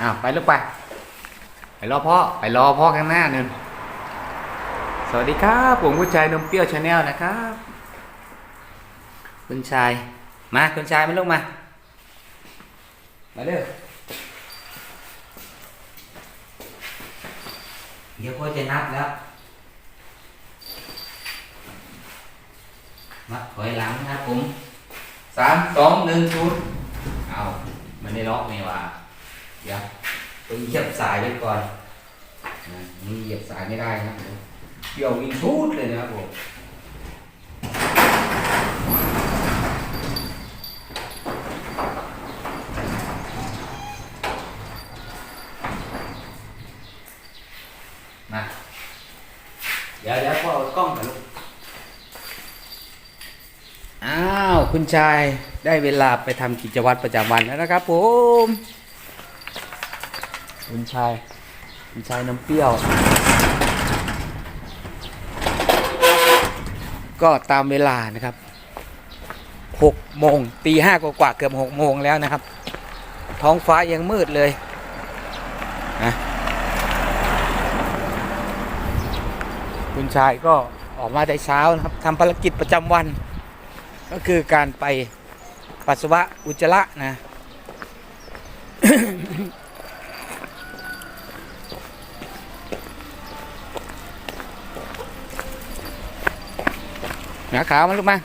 อ้าวไปลูกไป ไปรอพ่อไปรอพ่อข้างหน้านึงสวัสดีครับ ผมคุณชายนมเปรี้ยวชาแนลนะครับคุณชายมาคุณชายมาลูกมามาเร็วเดี๋ยวพ่อจะนับแล้วนับถอยหลังนะครับผมสามสองหนึ่งศูนย์เอามันได้ล็อกนี่ว่า เดี๋ยวเหยียบสายไว้ก่อนนะนี่เหยียบสายไม่ได้นะครับเดี่ยววิ่งชุดเลยนะครับผมมาเดี๋ยวเดี๋ยวพ่อเอากล้องกันลูกอ้าว คุณชายได้เวลาไปทำกิจวัตรประจำวันแล้วนะครับผม คุณชายคุณชายน้ำเปรี้ยว ก็ตามเวลานะครับหกโมงตีห้ากว่าเกือบหกโมงแล้วนะครับ ท้องฟ้ายังมืดเลยนะคุณชายก็ออกมาแต่เช้านะครับทำภารกิจประจำวัน ก็คือการไปปัสสาวะอุจจาระนะ หาขาวมาลูกมา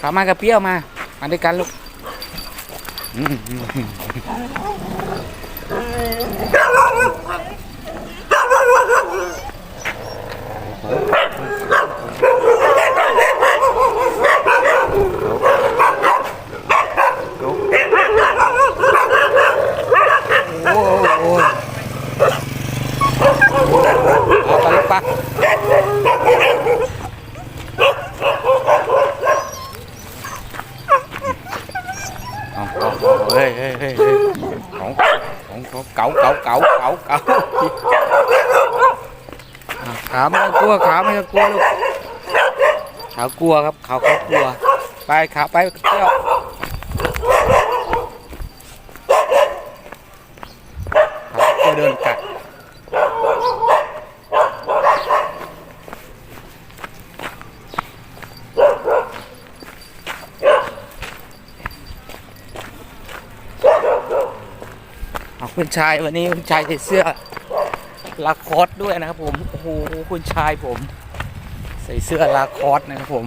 ขาวมากับเปรี้ยวมา มาด้วยกันลูกอืมอืมอืมโอ้โหโอ้ยเอาไปลูกไปเอาเอาเอาเฮ้ยเฮ้ยเฮ้ยเฮ้ยของ ของของเก๋าเก๋าเก๋าเก๋าเก๋าขาไม่ต้องกลัวขาไม่ต้องกลัวลูกขากลัวครับขาเขากลัว ไปขาไปเที่ยวขาเดินกัด คุณชายวันนี้คุณชายใส่เสื้อลาคอสด้วยนะครับผมโอ้โหคุณชายผม ใส่เสื้อลาคอสนะครับผม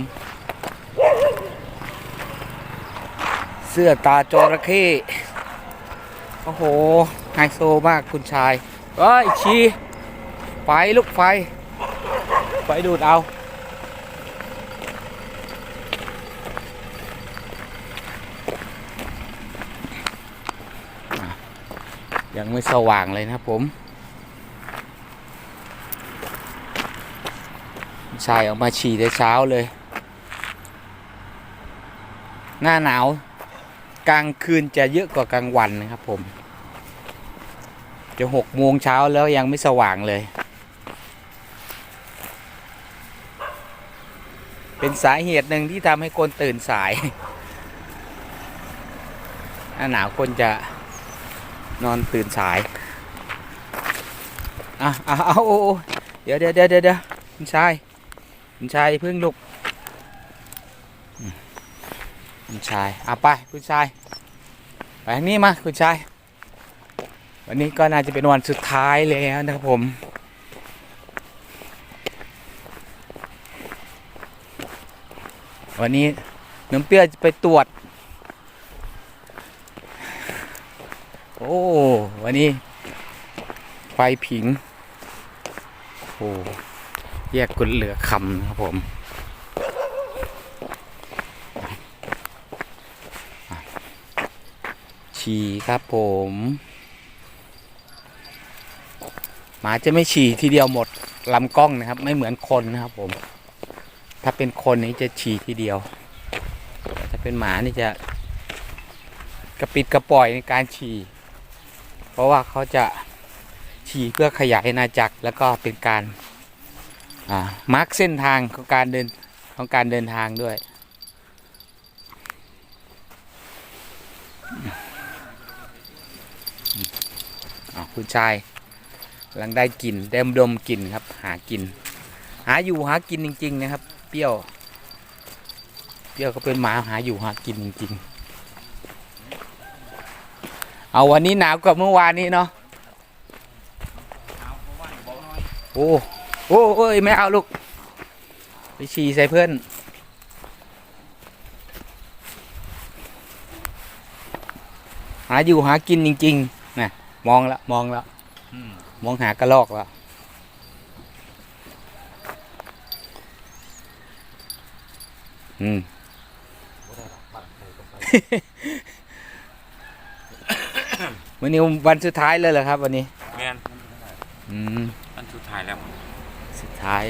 เสื้อตาจระเข้โอ้โหไฮโซมากคุณชายเอ้ยชีไฟลูกไฟ ไฟดูดเอา ยังไม่สว่างเลยนะครับผมชายออกมาฉี่แต่เช้าเลย หน้าหนาวกลางคืนจะเยอะกว่ากลางวันนะครับผม จะหกโมงเช้าแล้วยังไม่สว่างเลย เป็นสาเหตุหนึ่งที่ทำให้คนตื่นสาย หน้าหนาวคนจะ นอนตื่นสายอะอะเอาโอ้โอ้เดี๋ยวเดี๋ยวเดี๋ยวเดี๋ยวเดี๋ยวคุณชายคุณชายเพิ่งลุกมคุณชายเอาไปคุณชายไปทางนี้มาคุณชาย วันนี้ก็น่าจะเป็นวันสุดท้ายแล้วนะครับผมวันนี้น้ำเปี้ยจะไปตรวจ โอ้ วันนี้ไฟผิง โอ้แยกกุดเหลือคำนะครับผมฉี่ครับผมหมาจะไม่ฉี่ทีเดียวหมดลำกล้องนะครับ ไม่เหมือนคนนะครับผม ถ้าเป็นคนนี้จะฉี่ทีเดียว ถ้าเป็นหมานี่จะกระปิดกระปล่อยในการฉี่ เพราะว่าเขาจะฉี่เพื่อขยายอาจักรแล้วก็เป็นการมาร์กเส้นทางของการเดินของการเดินทางด้วยอ๋อคุณชายกำลังได้กลิ่นได้ดมกลิ่นครับ หากิน หาอยู่หากินจริง ๆ นะครับ เปรี้ยว เปรี้ยวก็เป็นหมาหาอยู่หากินจริง ๆ เอาวันนี้หนาวกว่าเมื่อวานนี้เนาะโอ้โอ้โอ้ยไม่เอาลูกไปฉี่ใส่เพื่อนหาอยู่หากินจริงๆนะมองแล้วมองแล้วอืมมองหากระลอกแล้วอืม วันนี้วันสุดท้ายเลยเหรอครับ วันนี้แมนอืมอันสุดท้ายแล้วสุดท้าย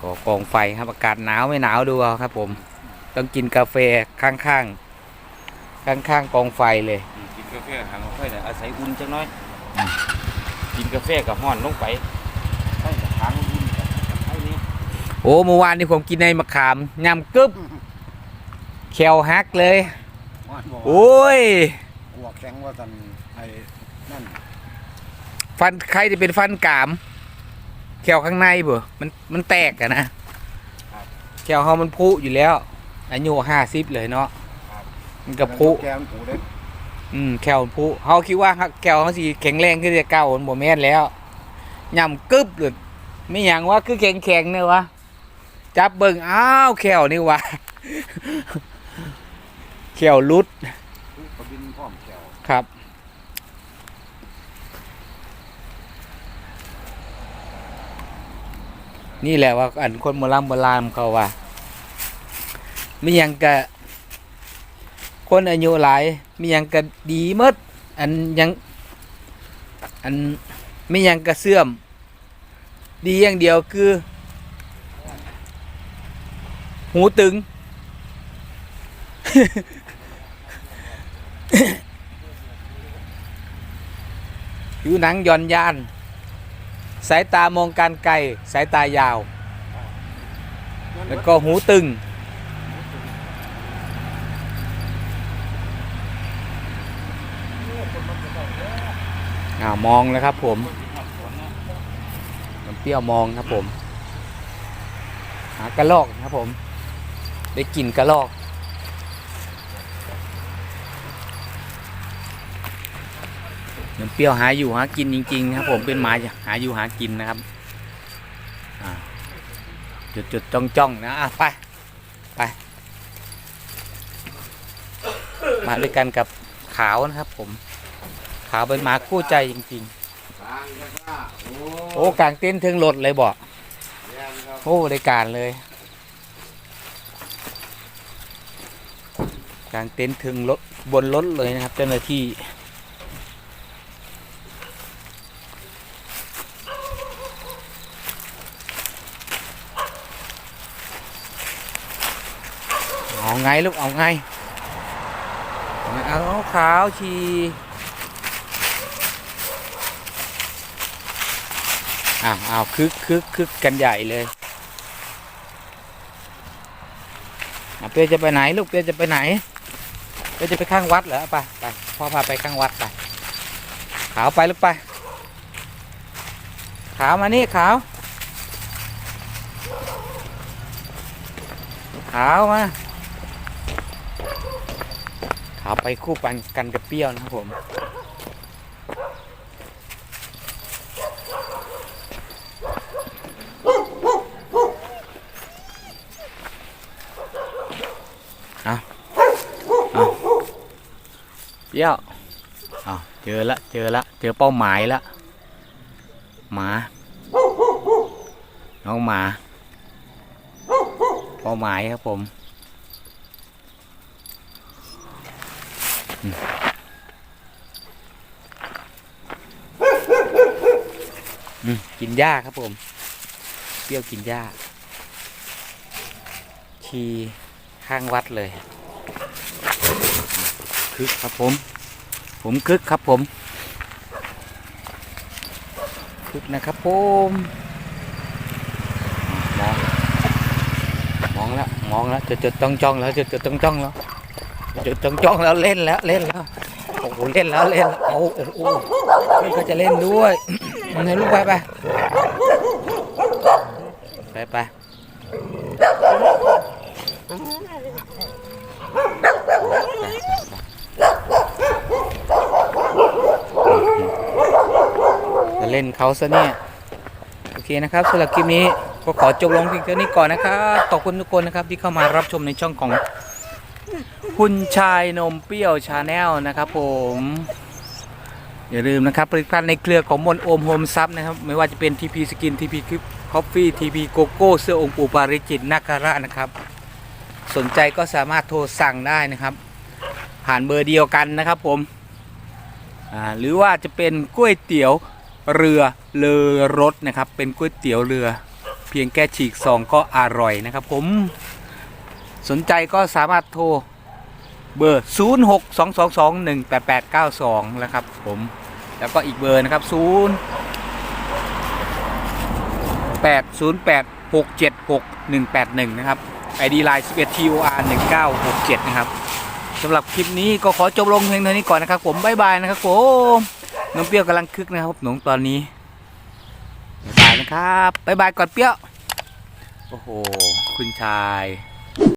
ก่อกองไฟครับอากาศหนาวไม่หนาวดูเอาครับ ผม ต้องกินกาแฟข้างๆข้างๆกองไฟเลยอืมกินกาแฟหางกาแฟเนี่ยอาศัยอุ่นจังน้อยอืมกินกาแฟกับห้อนลงไปใช่กับหางอุ่นกับไอ้นี่โอ้เมื่อวานนี้ผมกินในมะขามยำกึบแควฮักเลยว่านบอกว่าโอ้ย กลัวแข็งว่าสันไอ้นั่นฟันใครจะเป็นฟันกรามแควข้างในเบ่มันมันแตกอะนะแควเขามันพุอยู่แล้วอายุห้าสิบเลยเนาะมันกระพุแกมันผูเด้อืมแควมันพุเขาคิดว่าแควเขาสิแข็งแรงขึ้นจะเก่ามันบ่แม่นแล้วย่ำกึบเลยไม่อย่างว่าคือแข็งแข็งๆเนี่ยวะจับเบิ่งอ้าวแควนี่วะแควลุด กระบินพร้อมแก้ว ครับ นี่แหละว่าอันคนโบราณโบราณเขาว่ามียังกะคนอายุหลายมียังกะดีมดอันยังอันมีหยังกะเสื่อม ดีอย่างเดียวคือ หูตึง ผิวหนังย่อนยาน สายตามองการไกล สายตายาว แล้วก็หูตึง อ่ามองแล้วครับผมเปรี้ยวมองครับผม หากระลอกนะครับผม ได้กลิ่นกระลอก ปรี้ยวหาอยู่หากินจริงๆนะครับ ผมเป็นหมาหาอยู่หากินนะครับอ่าจุดจุดจ้องจ้องๆนะอะไปไปมาด้วยกันกับขาวนะครับผม ขาวเป็นหมาคู่ใจจริงทางกระซ่าโอ้ๆโอ้กลางเต้นท์ถึงรถเลยบอกแย่ครับโอ้ได้การเลยกลางเต็นท์ถึงรถบนรถเลยนะครับ เจ้าหน้าที่ ไงลูกเอาไงเอาขาวชีอ้าวอ้าวคึกคึกคึกกันใหญ่เลยเปียจะไปไหนลูกเปียจะไปไหนเปียจะไปข้างวัดเหรอไปไปพ่อพาไปข้างวัดไปขาวไปลูกไป ขาวมานี่ขาวขาวมา ขาไปคู่ปันกันกับเปรี้ยวนะครับผม เอาเอาเปรี้ยวเอาเจอละเจอละเจอเป้าหมายละหมา น้องหมา เป้าหมายครับผม อืม กินหญ้าครับผม เปรี้ยวกินหญ้าชีข้างวัดเลย คึกครับผม ผมคึกครับผม คึกนะครับผมมองมองแล้วมองแล้วจดจดจ้องจ้องแล้วจดจดจ้องจ้องแล้ว จดจ้องจ้องแล้วเล่นแล้วเล่นแล้วโอ้โหเล่นแล้วเล่นแล้วโอ้โหโอ้โหนี่ก็จะเล่นด้วยไหนลูกไปไปไปไปจะเล่นเขาซะเนี่ยโอเคนะครับสำหรับคลิปนี้ก็ขอจบลงเพียงเท่านี้ก่อนนะครับขอบคุณทุกคนนะครับที่เข้ามารับชมในช่องของ คุณชายนมเปรี้ยวชาแนลนะครับผม อย่าลืมนะครับผลิตภัณฑ์ในเครือของมนโอมโฮมซับนะครับ ไม่ว่าจะเป็น TP Skin TP Coffee TP Coco เสื้อองค์ปู่ปาริจิตนาคาระนะครับ สนใจก็สามารถโทรสั่งได้นะครับ ผ่านเบอร์เดียวกันนะครับผมหรือว่าจะเป็นก๋วยเตี๋ยวเรือเลอรถนะครับ เป็นก๋วยเตี๋ยวเรือ เพียงแค่ฉีกซองก็อร่อยนะครับผมสนใจก็สามารถโทร เบอร์ 0 6 2 2 2 1 8 8 9 2 นะครับผมแล้วก็อีกเบอร์นะครับ 0 8 0 8 6 7 6 1 8 1 นะครับ ID Line 11 TOR 1967 นะครับสำหรับคลิปนี้ก็ขอจบลงเพียงเท่านี้ก่อนนะครับ ผมบ๊ายบายนะครับผมน้องเปรี้ยวกำลังคึกนะครับหนงตอนนี้บ๊ายบายนะครับบ๊ายบายก่อนเปรี้ยว โอ้โห คุณชาย